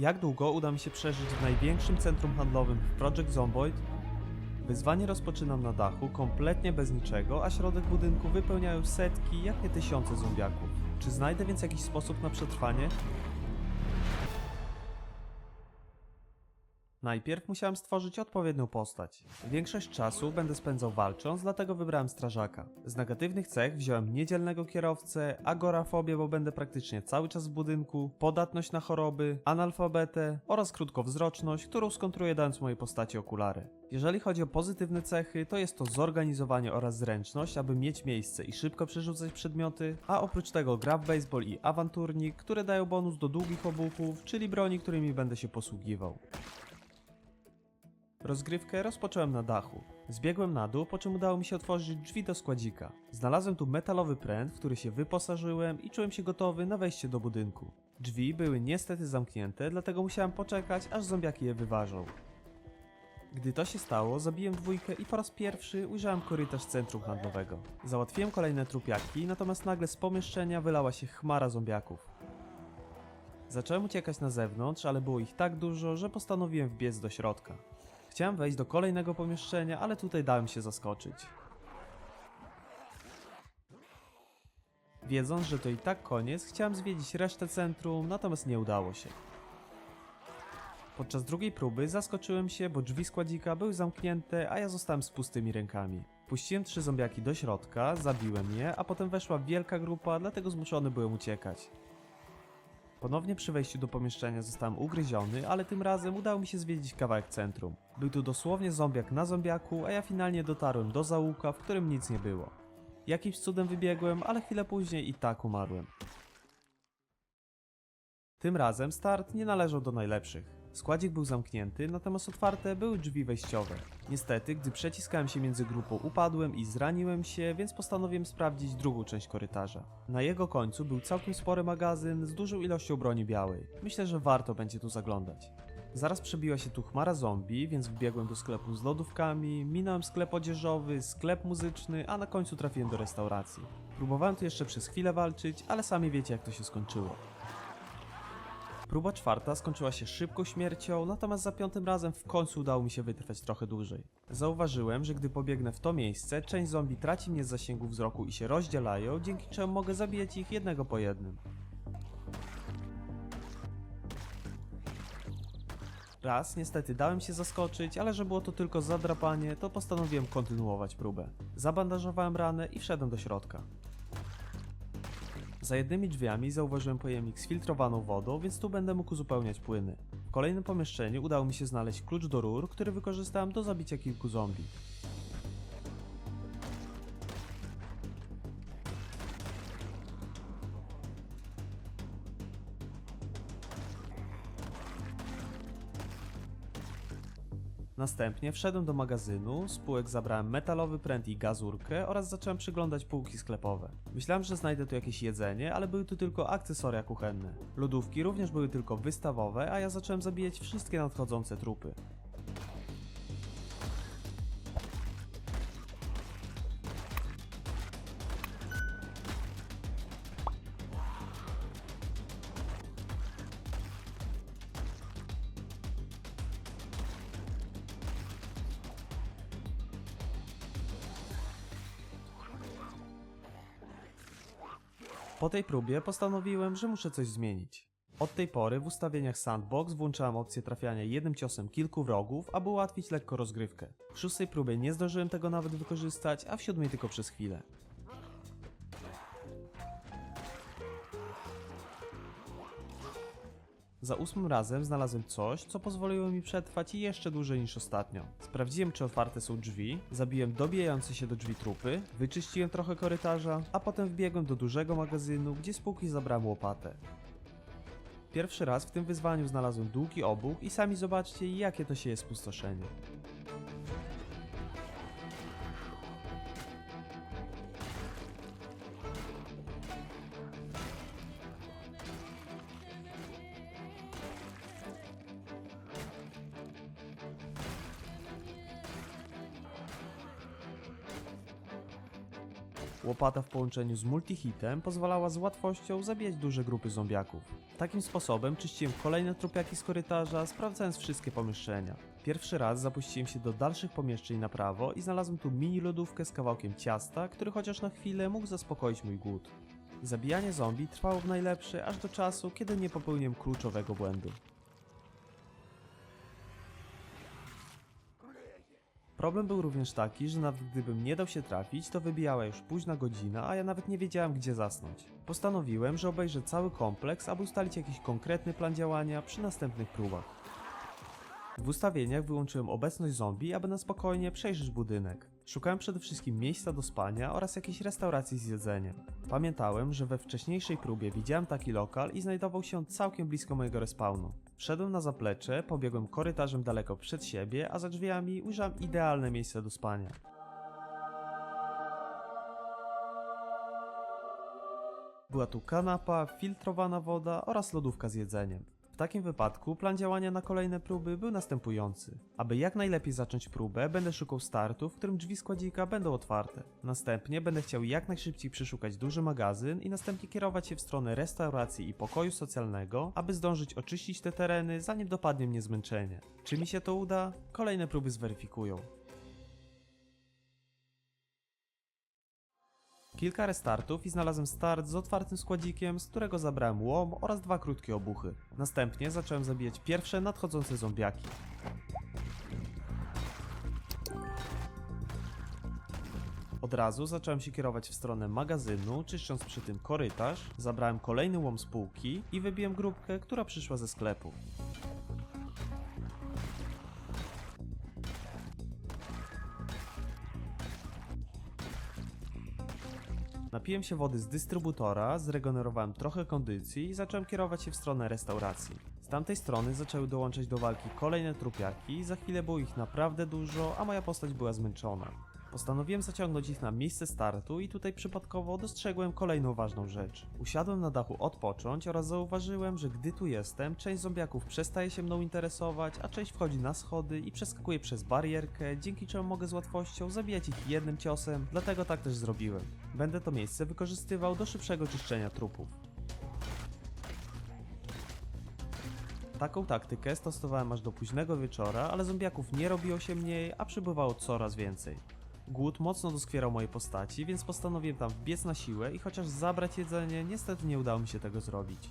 Jak długo uda mi się przeżyć w największym centrum handlowym w Project Zomboid? Wyzwanie rozpoczynam na dachu, kompletnie bez niczego, a środek budynku wypełniają setki, jak nie tysiące zombiaków. Czy znajdę więc jakiś sposób na przetrwanie? Najpierw musiałem stworzyć odpowiednią postać. Większość czasu będę spędzał walcząc, dlatego wybrałem strażaka. Z negatywnych cech wziąłem niedzielnego kierowcę, agorafobię, bo będę praktycznie cały czas w budynku, podatność na choroby, analfabetę oraz krótkowzroczność, którą skontruję dając mojej postaci okulary. Jeżeli chodzi o pozytywne cechy, to jest to zorganizowanie oraz zręczność, aby mieć miejsce i szybko przerzucać przedmioty, a oprócz tego gra w baseball i awanturnik, które dają bonus do długich obuchów, czyli broni, którymi będę się posługiwał. Rozgrywkę rozpocząłem na dachu. Zbiegłem na dół, po czym udało mi się otworzyć drzwi do składzika. Znalazłem tu metalowy pręt, w który się wyposażyłem i czułem się gotowy na wejście do budynku. Drzwi były niestety zamknięte, dlatego musiałem poczekać, aż zombiaki je wyważą. Gdy to się stało, zabiłem dwójkę i po raz pierwszy ujrzałem korytarz centrum handlowego. Załatwiłem kolejne trupiaki, natomiast nagle z pomieszczenia wylała się chmara zombiaków. Zacząłem uciekać na zewnątrz, ale było ich tak dużo, że postanowiłem wbiec do środka. Chciałem wejść do kolejnego pomieszczenia, ale tutaj dałem się zaskoczyć. Wiedząc, że to i tak koniec, chciałem zwiedzić resztę centrum, natomiast nie udało się. Podczas drugiej próby zaskoczyłem się, bo drzwi składzika były zamknięte, a ja zostałem z pustymi rękami. Puściłem trzy zombiaki do środka, zabiłem je, a potem weszła wielka grupa, dlatego zmuszony byłem uciekać. Ponownie przy wejściu do pomieszczenia zostałem ugryziony, ale tym razem udało mi się zwiedzić kawałek centrum. Był tu dosłownie zombiak na zombiaku, a ja finalnie dotarłem do zaułka, w którym nic nie było. Jakimś cudem wybiegłem, ale chwilę później i tak umarłem. Tym razem start nie należał do najlepszych. Składzik był zamknięty, natomiast otwarte były drzwi wejściowe. Niestety, gdy przeciskałem się między grupą, upadłem i zraniłem się, więc postanowiłem sprawdzić drugą część korytarza. Na jego końcu był całkiem spory magazyn z dużą ilością broni białej. Myślę, że warto będzie tu zaglądać. Zaraz przebiła się tu chmara zombie, więc wbiegłem do sklepu z lodówkami, minąłem sklep odzieżowy, sklep muzyczny, a na końcu trafiłem do restauracji. Próbowałem tu jeszcze przez chwilę walczyć, ale sami wiecie jak to się skończyło. Próba czwarta skończyła się szybką śmiercią, natomiast za piątym razem w końcu udało mi się wytrwać trochę dłużej. Zauważyłem, że gdy pobiegnę w to miejsce, część zombie traci mnie z zasięgu wzroku i się rozdzielają, dzięki czemu mogę zabijać ich jednego po jednym. Raz niestety dałem się zaskoczyć, ale że było to tylko zadrapanie, to postanowiłem kontynuować próbę. Zabandażowałem ranę i wszedłem do środka. Za jednymi drzwiami zauważyłem pojemnik z filtrowaną wodą, więc tu będę mógł uzupełniać płyny. W kolejnym pomieszczeniu udało mi się znaleźć klucz do rur, który wykorzystałem do zabicia kilku zombie. Następnie wszedłem do magazynu, z półek zabrałem metalowy pręt i gazurkę oraz zacząłem przyglądać półki sklepowe. Myślałem, że znajdę tu jakieś jedzenie, ale były tu tylko akcesoria kuchenne. Lodówki również były tylko wystawowe, a ja zacząłem zabijać wszystkie nadchodzące trupy. Po tej próbie postanowiłem, że muszę coś zmienić. Od tej pory w ustawieniach Sandbox włączałem opcję trafiania jednym ciosem kilku wrogów, aby ułatwić lekko rozgrywkę. W szóstej próbie nie zdążyłem tego nawet wykorzystać, a w siódmej tylko przez chwilę. Za ósmym razem znalazłem coś, co pozwoliło mi przetrwać jeszcze dłużej niż ostatnio. Sprawdziłem, czy otwarte są drzwi, zabiłem dobijające się do drzwi trupy, wyczyściłem trochę korytarza, a potem wbiegłem do dużego magazynu, gdzie z półki zabrałem łopatę. Pierwszy raz w tym wyzwaniu znalazłem długi obuch i sami zobaczcie, jakie to się jest spustoszenie. Łopata w połączeniu z multihitem pozwalała z łatwością zabijać duże grupy zombiaków. Takim sposobem czyściłem kolejne trupiaki z korytarza, sprawdzając wszystkie pomieszczenia. Pierwszy raz zapuściłem się do dalszych pomieszczeń na prawo i znalazłem tu mini lodówkę z kawałkiem ciasta, który chociaż na chwilę mógł zaspokoić mój głód. Zabijanie zombie trwało w najlepsze aż do czasu, kiedy nie popełniłem kluczowego błędu. Problem był również taki, że nawet gdybym nie dał się trafić, to wybijała już późna godzina, a ja nawet nie wiedziałem gdzie zasnąć. Postanowiłem, że obejrzę cały kompleks, aby ustalić jakiś konkretny plan działania przy następnych próbach. W ustawieniach wyłączyłem obecność zombie, aby na spokojnie przejrzeć budynek. Szukałem przede wszystkim miejsca do spania oraz jakiejś restauracji z jedzeniem. Pamiętałem, że we wcześniejszej próbie widziałem taki lokal i znajdował się całkiem blisko mojego respawnu. Wszedłem na zaplecze, pobiegłem korytarzem daleko przed siebie, a za drzwiami ujrzałem idealne miejsce do spania. Była tu kanapa, filtrowana woda oraz lodówka z jedzeniem. Takim wypadku plan działania na kolejne próby był następujący. Aby jak najlepiej zacząć próbę, będę szukał startu, w którym drzwi składzika będą otwarte. Następnie będę chciał jak najszybciej przeszukać duży magazyn i następnie kierować się w stronę restauracji i pokoju socjalnego, aby zdążyć oczyścić te tereny, zanim dopadnie mnie zmęczenie. Czy mi się to uda? Kolejne próby zweryfikują. Kilka restartów i znalazłem start z otwartym składzikiem, z którego zabrałem łom oraz dwa krótkie obuchy. Następnie zacząłem zabijać pierwsze nadchodzące zombiaki. Od razu zacząłem się kierować w stronę magazynu, czyszcząc przy tym korytarz, zabrałem kolejny łom z półki i wybiłem grupkę, która przyszła ze sklepu. Napiłem się wody z dystrybutora, zregenerowałem trochę kondycji i zacząłem kierować się w stronę restauracji. Z tamtej strony zaczęły dołączać do walki kolejne trupiaki, za chwilę było ich naprawdę dużo, a moja postać była zmęczona. Postanowiłem zaciągnąć ich na miejsce startu i tutaj przypadkowo dostrzegłem kolejną ważną rzecz. Usiadłem na dachu odpocząć oraz zauważyłem, że gdy tu jestem, część zombiaków przestaje się mną interesować, a część wchodzi na schody i przeskakuje przez barierkę, dzięki czemu mogę z łatwością zabijać ich jednym ciosem, dlatego tak też zrobiłem. Będę to miejsce wykorzystywał do szybszego czyszczenia trupów. Taką taktykę stosowałem aż do późnego wieczora, ale zombiaków nie robiło się mniej, a przybywało coraz więcej. Głód mocno doskwierał mojej postaci, więc postanowiłem tam wbiec na siłę i chociaż zabrać jedzenie, niestety nie udało mi się tego zrobić.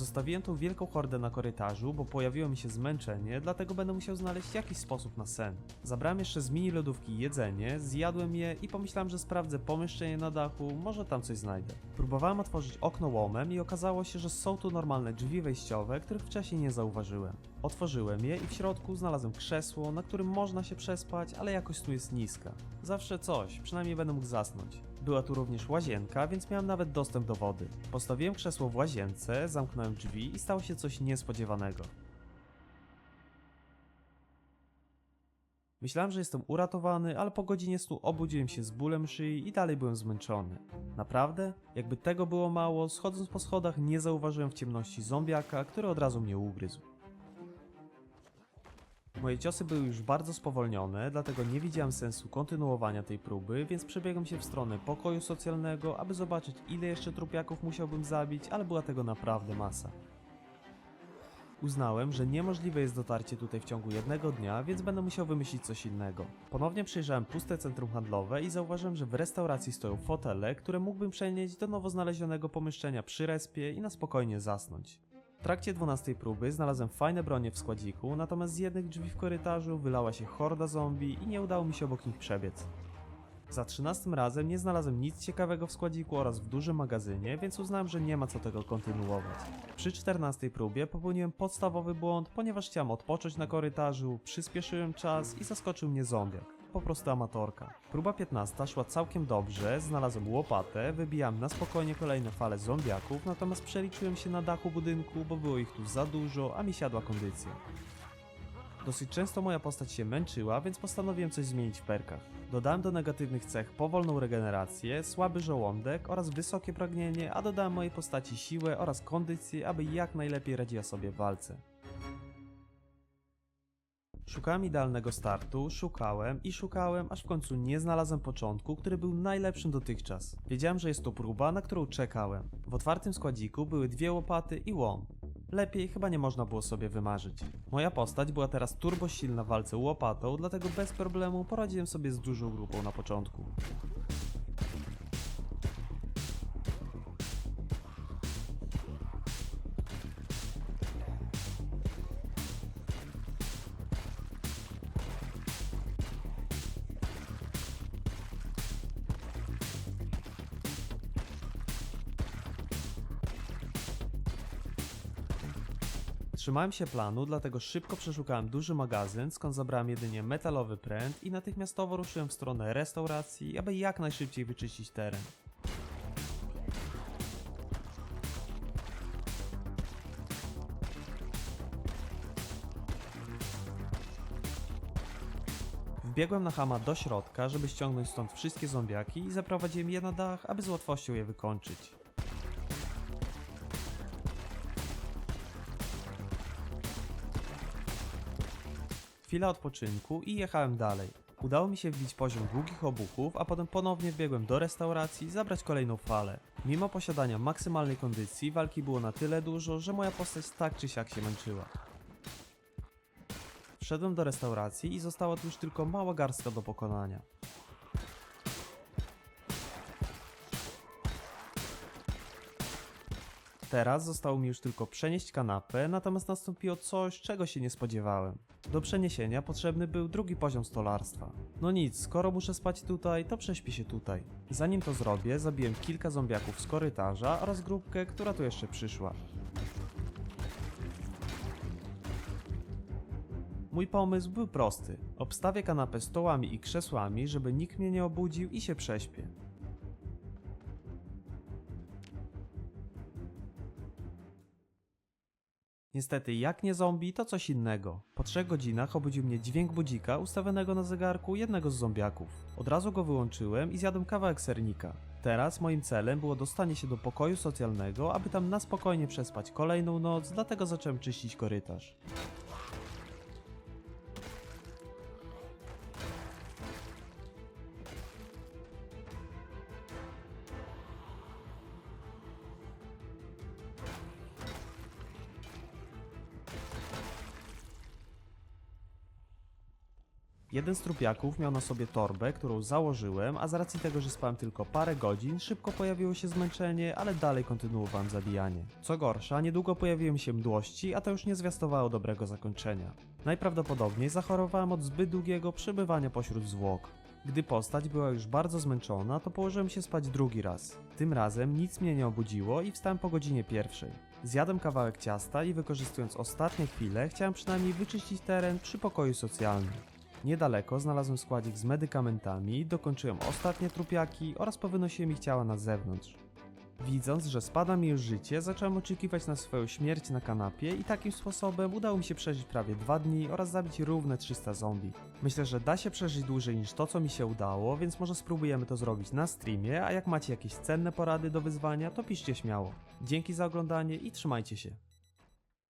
Zostawiłem tą wielką hordę na korytarzu, bo pojawiło mi się zmęczenie, dlatego będę musiał znaleźć jakiś sposób na sen. Zabrałem jeszcze z mini lodówki jedzenie, zjadłem je i pomyślałem, że sprawdzę pomieszczenie na dachu, może tam coś znajdę. Próbowałem otworzyć okno łomem i okazało się, że są tu normalne drzwi wejściowe, których wcześniej nie zauważyłem. Otworzyłem je i w środku znalazłem krzesło, na którym można się przespać, ale jakość tu jest niska. Zawsze coś, przynajmniej będę mógł zasnąć. Była tu również łazienka, więc miałem nawet dostęp do wody. Postawiłem krzesło w łazience, zamknąłem drzwi i stało się coś niespodziewanego. Myślałem, że jestem uratowany, ale po godzinie snu obudziłem się z bólem szyi i dalej byłem zmęczony. Naprawdę? Jakby tego było mało, schodząc po schodach nie zauważyłem w ciemności zombiaka, który od razu mnie ugryzł. Moje ciosy były już bardzo spowolnione, dlatego nie widziałem sensu kontynuowania tej próby, więc przebiegłem się w stronę pokoju socjalnego, aby zobaczyć ile jeszcze trupiaków musiałbym zabić, ale była tego naprawdę masa. Uznałem, że niemożliwe jest dotarcie tutaj w ciągu jednego dnia, więc będę musiał wymyślić coś innego. Ponownie przejrzałem puste centrum handlowe i zauważyłem, że w restauracji stoją fotele, które mógłbym przenieść do nowo znalezionego pomieszczenia przy respie i na spokojnie zasnąć. W trakcie 12 próby znalazłem fajne bronie w składziku, natomiast z jednych drzwi w korytarzu wylała się horda zombie i nie udało mi się obok nich przebiec. Za 13 razem nie znalazłem nic ciekawego w składziku oraz w dużym magazynie, więc uznałem, że nie ma co tego kontynuować. Przy 14 próbie popełniłem podstawowy błąd, ponieważ chciałem odpocząć na korytarzu, przyspieszyłem czas i zaskoczył mnie zombiak. Po prostu amatorka. Próba 15 szła całkiem dobrze, znalazłem łopatę, wybijałem na spokojnie kolejne fale zombiaków, natomiast przeliczyłem się na dachu budynku, bo było ich tu za dużo, a mi siadła kondycja. Dosyć często moja postać się męczyła, więc postanowiłem coś zmienić w perkach. Dodałem do negatywnych cech powolną regenerację, słaby żołądek oraz wysokie pragnienie, a dodałem mojej postaci siłę oraz kondycję, aby jak najlepiej radziła sobie w walce. Szukałem idealnego startu, szukałem i szukałem, aż w końcu nie znalazłem początku, który był najlepszym dotychczas. Wiedziałem, że jest to próba, na którą czekałem. W otwartym składziku były dwie łopaty i łom. Lepiej chyba nie można było sobie wymarzyć. Moja postać była teraz turbo silna w walce łopatą, dlatego bez problemu poradziłem sobie z dużą grupą na początku. Trzymałem się planu, dlatego szybko przeszukałem duży magazyn, skąd zabrałem jedynie metalowy pręt i natychmiastowo ruszyłem w stronę restauracji, aby jak najszybciej wyczyścić teren. Wbiegłem na Hama do środka, żeby ściągnąć stąd wszystkie zombiaki i zaprowadziłem je na dach, aby z łatwością je wykończyć. Chwila odpoczynku i jechałem dalej. Udało mi się wbić poziom długich obuchów, a potem ponownie wbiegłem do restauracji i zabrać kolejną falę. Mimo posiadania maksymalnej kondycji, walki było na tyle dużo, że moja postać tak czy siak się męczyła. Wszedłem do restauracji i została tu już tylko mała garstka do pokonania. Teraz zostało mi już tylko przenieść kanapę, natomiast nastąpiło coś, czego się nie spodziewałem. Do przeniesienia potrzebny był drugi poziom stolarstwa. No nic, skoro muszę spać tutaj, to prześpię się tutaj. Zanim to zrobię, zabiłem kilka zombiaków z korytarza oraz grupkę, która tu jeszcze przyszła. Mój pomysł był prosty. Obstawię kanapę stołami i krzesłami, żeby nikt mnie nie obudził i się prześpię. Niestety, jak nie zombie, to coś innego. Po trzech godzinach obudził mnie dźwięk budzika ustawionego na zegarku jednego z zombiaków. Od razu go wyłączyłem i zjadłem kawałek sernika. Teraz moim celem było dostanie się do pokoju socjalnego, aby tam na spokojnie przespać kolejną noc, dlatego zacząłem czyścić korytarz. Jeden z trupiaków miał na sobie torbę, którą założyłem, a z racji tego, że spałem tylko parę godzin, szybko pojawiło się zmęczenie, ale dalej kontynuowałem zabijanie. Co gorsza, niedługo pojawiły mi się mdłości, a to już nie zwiastowało dobrego zakończenia. Najprawdopodobniej zachorowałem od zbyt długiego przebywania pośród zwłok. Gdy postać była już bardzo zmęczona, to położyłem się spać drugi raz. Tym razem nic mnie nie obudziło i wstałem po godzinie pierwszej. Zjadłem kawałek ciasta i wykorzystując ostatnie chwile, chciałem przynajmniej wyczyścić teren przy pokoju socjalnym. Niedaleko znalazłem składzik z medykamentami, dokończyłem ostatnie trupiaki oraz powynosiłem ich ciała na zewnątrz. Widząc, że spada mi już życie, zacząłem oczekiwać na swoją śmierć na kanapie i takim sposobem udało mi się przeżyć prawie dwa dni oraz zabić równe 300 zombie. Myślę, że da się przeżyć dłużej niż to, co mi się udało, więc może spróbujemy to zrobić na streamie, a jak macie jakieś cenne porady do wyzwania, to piszcie śmiało. Dzięki za oglądanie i trzymajcie się.